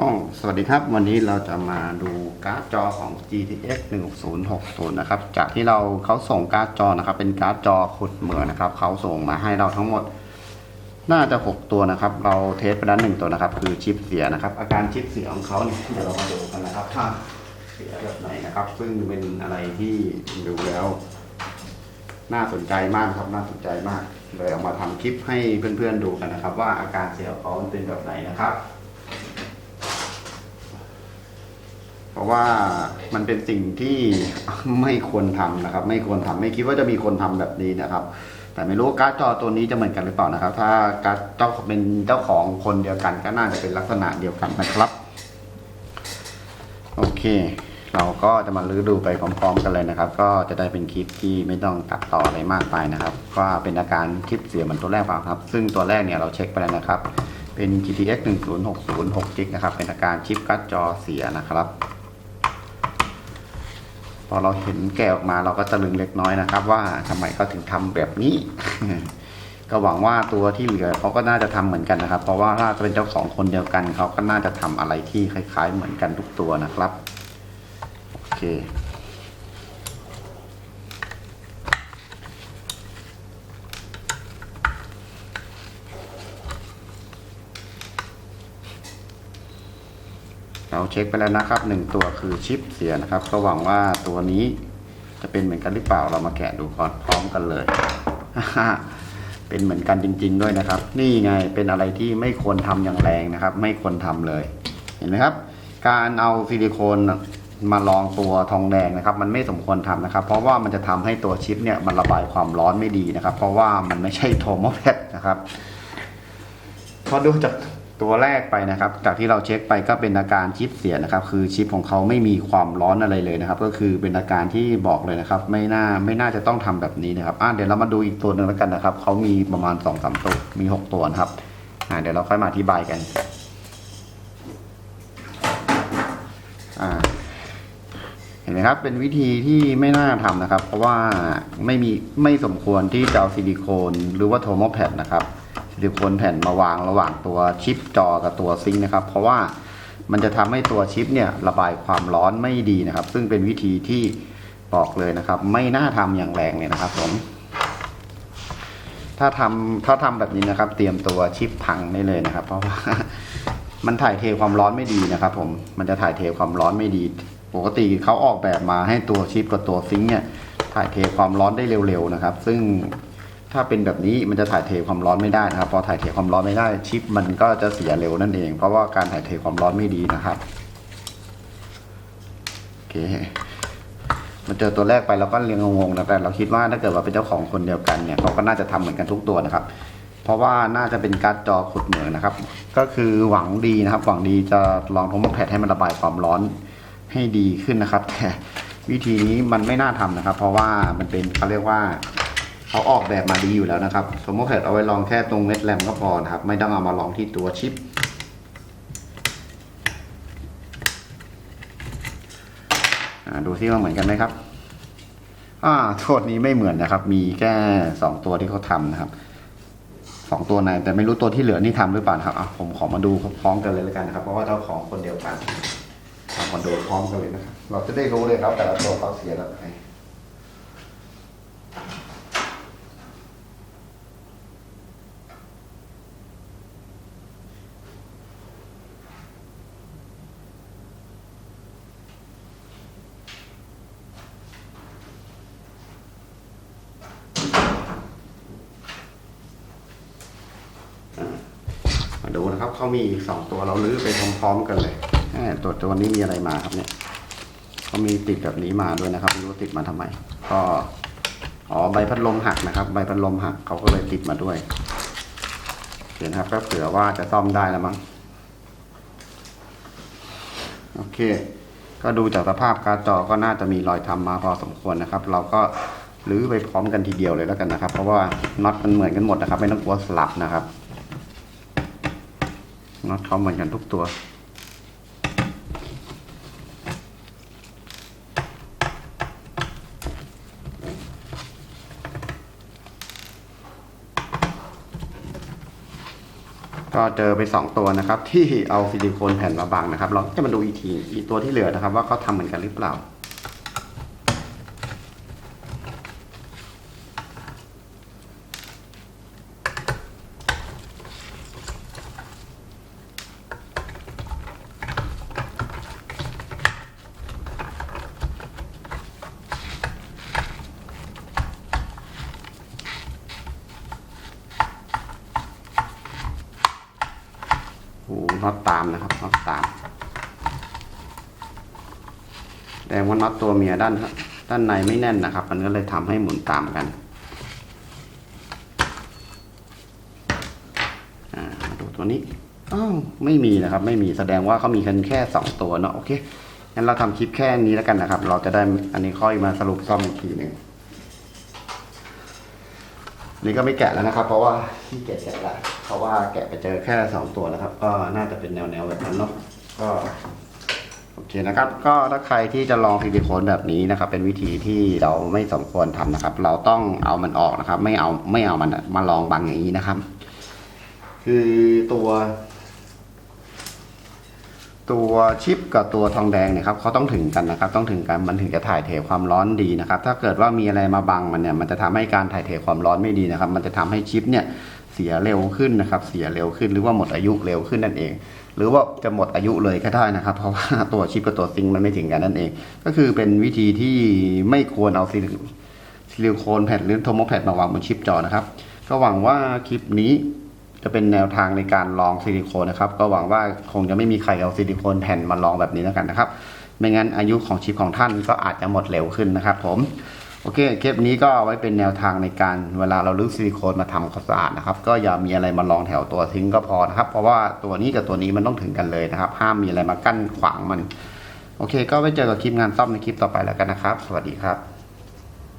ก็สวัสดีครับ วันนี้เราจะมาดูการ์ดจอของ GTX 1060 นะครับ จากที่เราเขาส่งการ์ดจอนะครับ เป็นการ์ดจอขุดเหมืองนะครับ เขาส่งมาให้เราทั้งหมด น่าจะ 6 ตัวนะครับ เราเทสไปแล้วหนึ่งตัวนะครับ คือชิปเสียนะครับ อาการชิปเสียของเขาเนี่ยเดี๋ยวเรามาดูกันนะครับว่าเสียแบบไหนนะครับ ซึ่งเป็นอะไรที่ดูแล้ว น่าสนใจมากครับ น่าสนใจมาก เลยเอามาทำคลิปให้เพื่อนๆดูกันนะครับ ว่าอาการเสียของเขามันเป็นแบบไหนนะครับ เพ ราะว่ามันเป็นสิ่งที่ไม่ควรทำนะครับ ไม่ควรทำไม่คิดว่าจะมีคนทำแบบนี้นะครับ แต่ไม่รู้การ์ดจอตัวนี้จะเหมือนกันหรือเปล่านะครับ ถ้าการ์ดเจ้าเป็นเจ้าของคนเดียวกันก็น่าจะเป็นลักษณะเดียวกันนะครับโอเค เราก็จะมาลื้อดูไปพร้อมๆกันเลยนะครับ ก็จะได้เป็นคลิปที่ไม่ต้องตัดต่ออะไรมากไปนะครับ ก็เป็นอาการคลิปเสียเหมือนตัวแรกเปล่าครับ ซึ่งตัวแรกเนี่ยเราเช็คไปแล้วนะครับ เป็น GTX 1060 6 g นะครับ เป็นอาการชิปการ์ดจอเสียนะครับ พอเราเห็นแกออกมาเราก็ตะลึงเล็กน้อยนะครับ ว่าทำไมเขาถึงทำแบบนี้ ก็หวังว่าตัวที่เหลือเขาก็น่าจะทำเหมือนกันนะครับ เพราะว่าถ้าเป็นเจ้าสองคนเดียวกันเขาก็น่าจะทำอะไรที่คล้าย ๆ เหมือนกันทุกตัวนะครับโอเค เราเช็คไปแล้วนะครับหนึ่งตัวคือชิปเสียนะครับก็หวังว่าตัวนี้จะเป็นเหมือนกันหรือเปล่าเรามาแกะดูก่อนพร้อมกันเลย เป็นเหมือนกันจริง ๆ ด้วยนะครับ นี่ไงเป็นอะไรที่ไม่ควรทำอย่างแรงนะครับ ไม่ควรทำเลย เห็นไหมครับ การเอาซิลิโคนมาลองตัวทองแดงนะครับ มันไม่สมควรทำนะครับ เพราะว่ามันจะทำให้ตัวชิปเนี่ยมันระบายความร้อนไม่ดีนะครับ เพราะว่ามันไม่ใช่โทโมแพดนะครับพอดูจาก ตัวแรกไปนะครับ จากที่เราเช็คไปก็เป็นอาการชิปเสียนะครับ คือชิปของเขาไม่มีความร้อนอะไรเลยนะครับ ก็คือเป็นอาการที่บอกเลยนะครับ ไม่น่าไม่น่าจะต้องทำแบบนี้นะครับอะเดี๋ยวเรามาดูอีกตัวหนึ่งแล้วกันนะครับเขามีประมาณสองสามตัวมีหกตัวนะครับอะเดี๋ยวเราค่อยมาอธิบายกันอ่าเห็นไหมครับเป็นวิธีที่ไม่น่าทำนะครับ เพราะว่าไม่มีไม่สมควรที่จะเอาซิลิโคนหรือว่าโทโมแพดนะครับ ซิลิโคนแผ่นมาวางระหว่างตัวชิปจอกับตัวซิงค์นะครับ เพราะว่ามันจะทำให้ตัวชิปเนี่ยระบายความร้อนไม่ดีนะครับ ซึ่งเป็นวิธีที่บอกเลยนะครับ ไม่น่าทำอย่างแรงเลยนะครับผมถ้าทำถ้าทำแบบนี้นะครับ เตรียมตัวชิปพังได้เลยนะครับ เพราะว่ามันถ่ายเทความร้อนไม่ดีนะครับ ผมมันจะถ่ายเทความร้อนไม่ดี ปกติเขาออกแบบมาให้ตัวชิปกับตัวซิงค์เนี่ยถ่ายเทความร้อนได้เร็วๆนะครับ ซึ่ง ถ้าเป็นแบบนี้มันจะถ่ายเทความร้อนไม่ได้นะครับ พอถ่ายเทความร้อนไม่ได้ชิปมันก็จะเสียเร็วนั่นเอง เพราะว่าการถ่ายเทความร้อนไม่ดีนะครับโอเคมาเจอตัวแรกไปเราก็เรียงงงๆนะแต่เราคิดว่าถ้าเกิดว่าเป็นเจ้าของคนเดียวกันเนี่ยเขาก็น่าจะทำเหมือนกันทุกตัวนะครับ เพราะว่าน่าจะเป็นการ์ดจอขุดเหมืองนะครับ ก็คือหวังดีนะครับ หวังดีจะลองโทโมแพดให้มันระบายความร้อนให้ดีขึ้นนะครับแต่วิธีนี้มันไม่น่าทำนะครับ เพราะว่ามันเป็นเขาเรียกว่า เขาออกแบบมาดีอยู่แล้วนะครับโทโมแพดเอาไว้ลองแค่ตรงเม็ดแรมก็พอนะครับ ไม่ต้องเอามาลองที่ตัวชิปอ่าดูซิว่าเหมือนกันไหมครับอ่าโทษนี้ไม่เหมือนนะครับ มีแค่สองตัวที่เขาทำนะครับสองตัวในแต่ไม่รู้ตัวที่เหลือนี่ทำหรือเปล่าครับอะผมขอมาดูพร้อมกันเลยแล้วกันนะครับ เพราะว่าเจ้าของคนเดียวกันทำมาดูพร้อมกันเลยนะครับ เราจะได้รู้เลยครับ แต่ละตัวเขาเสียแบบไหน ดูนะครับเขามีอีกสองตัวเราลื้อไปพร้อมๆกันเลยตัวตัวนี้มีอะไรมาครับเนี่ยเขามีติดแบบนี้มาด้วยนะครับไม่รู้ติดมาทำไม ก็อ๋อใบพัดลมหักนะครับ ใบพัดลมหักเขาก็เลยติดมาด้วยเห็นครับก็เผื่อว่าจะซ่อมได้แล้วมั้งโอเค ก็ดูจากสภาพการ์ดจอก็น่าจะมีรอยทำมาพอสมควรนะครับ เราก็รื้อไปพร้อมกันทีเดียวเลยแล้วกันนะครับ เพราะว่าน็อตมันเหมือนกันหมดนะครับ ไม่ต้องกลัวสลับนะครับ น็อตเขาเหมือนกันทุกตัว ก็เจอไปสองตัวนะครับ ที่เอาซิลิโคนแผ่นมาบังนะครับ เราจะมาดูอีกทีอีกตัวที่เหลือนะครับ ว่าเขาทำเหมือนกันหรือเปล่า น็อตตามนะครับน็อตตามแสดงว่าน็อตตัวเมียด้านด้านในไม่แน่นนะครับ มันก็เลยทำให้หมุนตามกันอ่ามาดูตัวนี้อ้าวไม่มีนะครับ ไม่มีแสดงว่าเขามีกันแค่สองตัวเนาะโอเคงั้นเราทำคลิปแค่นี้แล้วกันนะครับ เราจะได้อันนี้ค่อยมาสรุปซ่อมอีกทีหนึ่ง นี่ก็ไม่แกะแล้วนะครับ เพราะว่าขี้เกียจแกะละเพราะว่าแกะไปเจอแค่สองตัวนะครับ ก็น่าจะเป็นแนวๆแบบนั้นเนาะก็โอเคนะครับ ก็ถ้าใครที่จะลองซิลิโคนแบบนี้นะครับ เป็นวิธีที่เราไม่สมควรทำนะครับ เราต้องเอามันออกนะครับ ไม่เอาไม่เอามันมาลองบังอย่างนี้นะครับ คือตัว ตัวชิปกับตัวทองแดงเนี่ยครับเขาต้องถึงกันนะครับ ต้องถึงกันมันถึงจะถ่ายเทความร้อนดีนะครับ ถ้าเกิดว่ามีอะไรมาบังมันเนี่ยมันจะทำให้การถ่ายเทความร้อนไม่ดีนะครับ มันจะทำให้ชิปเนี่ยเสียเร็วขึ้นนะครับ เสียเร็วขึ้นหรือว่าหมดอายุเร็วขึ้นนั่นเอง หรือว่าจะหมดอายุเลยก็ได้นะครับ เพราะว่าตัวชิปกับตัวซิงค์มันไม่ถึงกันนั่นเอง ก็คือเป็นวิธีที่ไม่ควรเอาซิลิซิลิโคนแผ่นหรือโทโมแพดมาวางบนชิปจอนะครับ ก็หวังว่าคลิปนี้ จะเป็นแนวทางในการลองซิลิโคนนะครับก็หวังว่าคงจะไม่มีใครเอาซิลิโคนแผ่นมาลองแบบนี้แล้วกันนะครับ ไม่งั้นอายุของชิปของท่านก็อาจจะหมดเร็วขึ้นนะครับ ผมโอเคคลิปนี้ก็เอาไว้เป็นแนวทางในการเวลาเราลื้อซิลิโคนมาทำความสะอาดนะครับ ก็อย่ามีอะไรมาลองแถวตัวทิ้งก็พอนะครับ เพราะว่าตัวนี้กับตัวนี้มันต้องถึงกันเลยนะครับ ห้ามมีอะไรมากั้นขวางมัน โอเค ก็ไว้เจอกับคลิปงานซ่อมในคลิปต่อไปแล้วกันนะครับ สวัสดีครับ